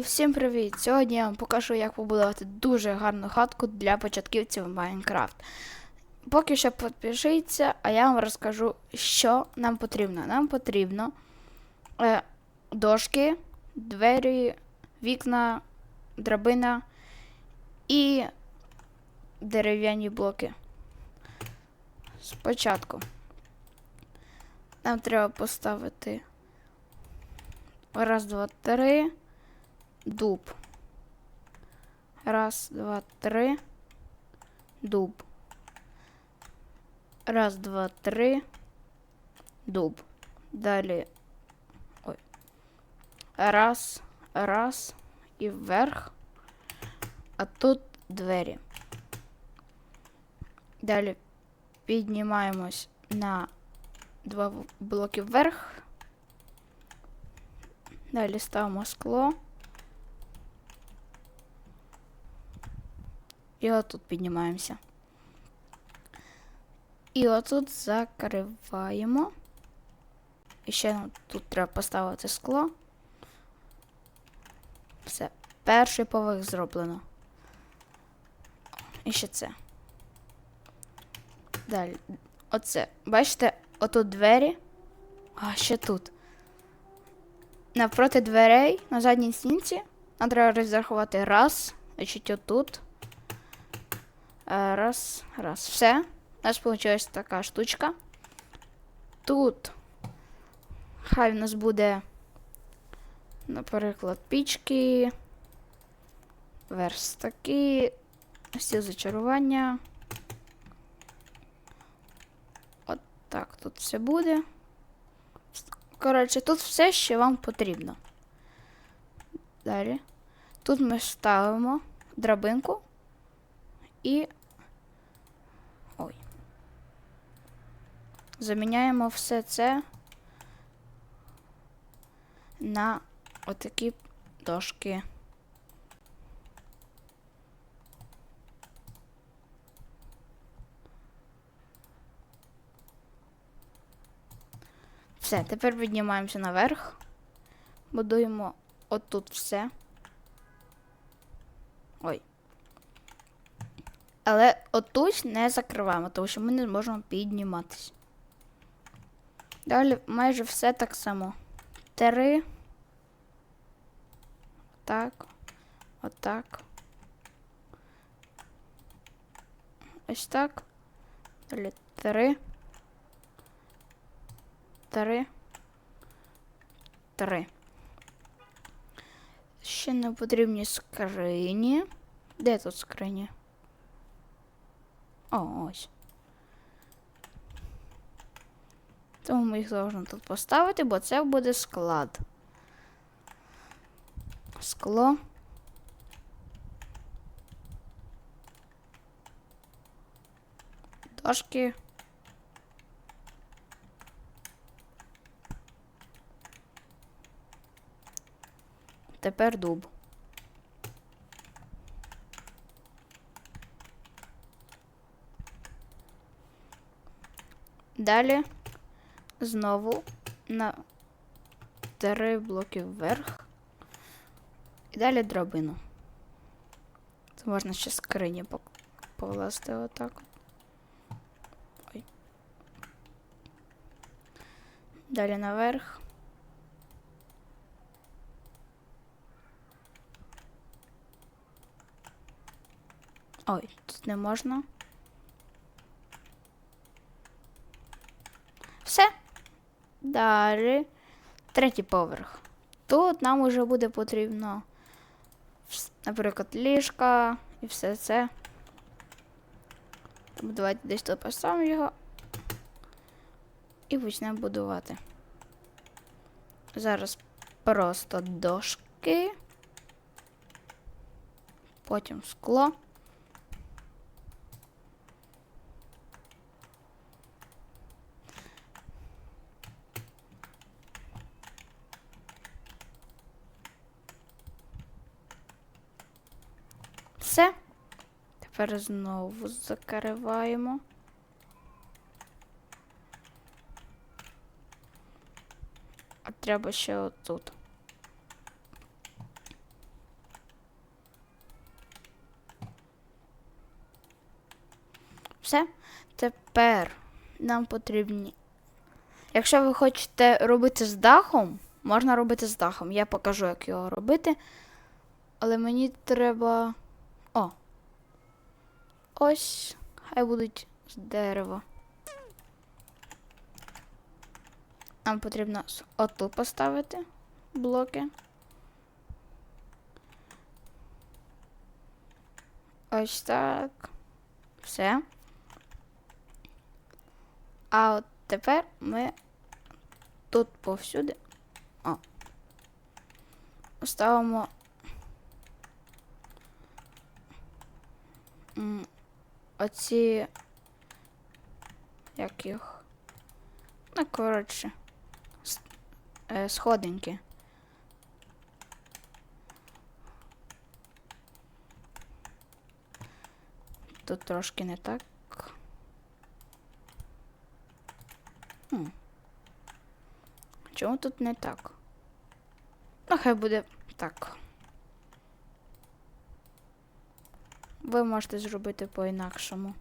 Всім привіт! Сьогодні я вам покажу, як побудувати дуже гарну хатку для початківців в Майнкрафт. Поки що підпишіться, а я вам розкажу, що нам потрібно. Нам потрібно е, дошки, двері, вікна, драбина і дерев'яні блоки. Спочатку нам треба поставити раз, два, три дуб. Раз, два, три. Дуб. Раз, два, три. Дуб. Далі. Ой. Раз, раз. І вверх. А тут двері. Далі піднімаємось на два в- блоки вверх. Далі ставимо скло. І отут піднімаємося. І отут закриваємо. І ще тут треба поставити скло. Все. Перший поверх зроблено. І ще це. Далі. Оце. Бачите, отут двері. А ще тут. Навпроти дверей на задній стінці. Нам треба розрахувати раз. Значить, отут. Е, Раз, раз. Все. У нас вийшла така штучка. Тут хай в нас буде, наприклад, пічки, верстаки, стіл зачарування. От так тут все буде. Коротше, тут все, що вам потрібно. Далі. Тут ми ставимо драбинку і. Ой. Заміняємо все це на отакі дошки. Все, тепер піднімаємося наверх. Будуємо отут все. Ой. Але отут не закриваємо, тому що ми не зможемо підніматися. Далі майже все так само. Три. Так. Отак. Ось так. Далі три. Три. Три. Ще не потрібні скрині. Де тут скрині? О, ось. Тому ми їх должны тут поставити, бо це буде склад. Скло. Дошки. Тепер дуб. Далі знову на три блоки вверх. І далі драбину. Це можна ще скрині пок- покласти отак. Ой. Далі наверх. Ой, тут не можна. Все. Далі. Третій поверх. Тут нам уже буде потрібно, наприклад, ліжка і все це. Тому давайте десь тут поставимо його. І почнемо будувати. Зараз просто дошки. Потім скло. все. Тепер знову закриваємо. А треба ще отут. Все. Тепер нам потрібні. Якщо ви хочете робити з дахом, можна робити з дахом. Я покажу, як його робити. Але мені треба. Ось. Хай будуть з дерева. Нам потрібно отут поставити блоки. Ось так. Все. А от тепер ми тут повсюди. О. Ставимо. Оці. Як їх? Ну, коротше. е, Сходинки. Тут трошки не так. Хм. Чому тут не так? Ну, хай буде так. Ви можете зробити по-інакшому.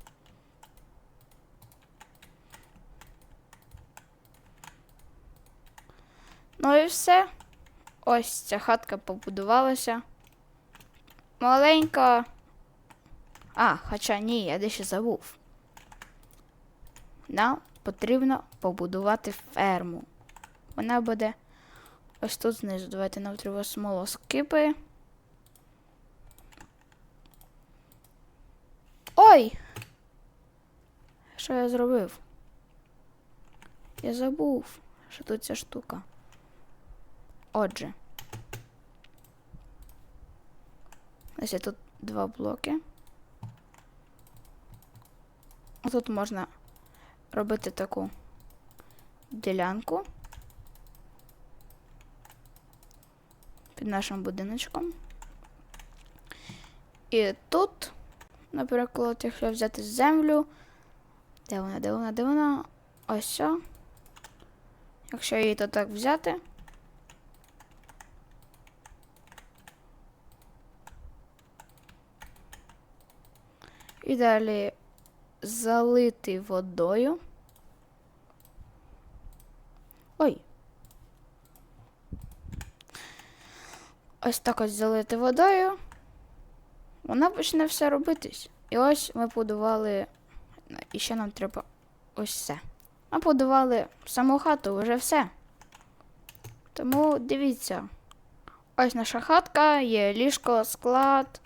Ну і все. Ось ця хатка побудувалася. Маленька. А, хоча ні, я дещо забув. Нам потрібно побудувати ферму. Вона буде ось тут знизу. Давайте нам треба смолоскипи. Ой! Що я зробив? Я забув, що тут ця штука. Отже. Ось є тут два блоки. Тут можна робити таку ділянку під нашим будиночком. І тут, наприклад, якщо взяти землю, де вона, де вона, де вона? Ось що. Якщо її то так взяти. І далі залити водою. Ой. Ось так ось залити водою. Вона почне все робитись. І ось ми будували. І ще нам треба ось це. Ми будували саму хату, вже все. Тому дивіться. Ось наша хатка, є ліжко, склад,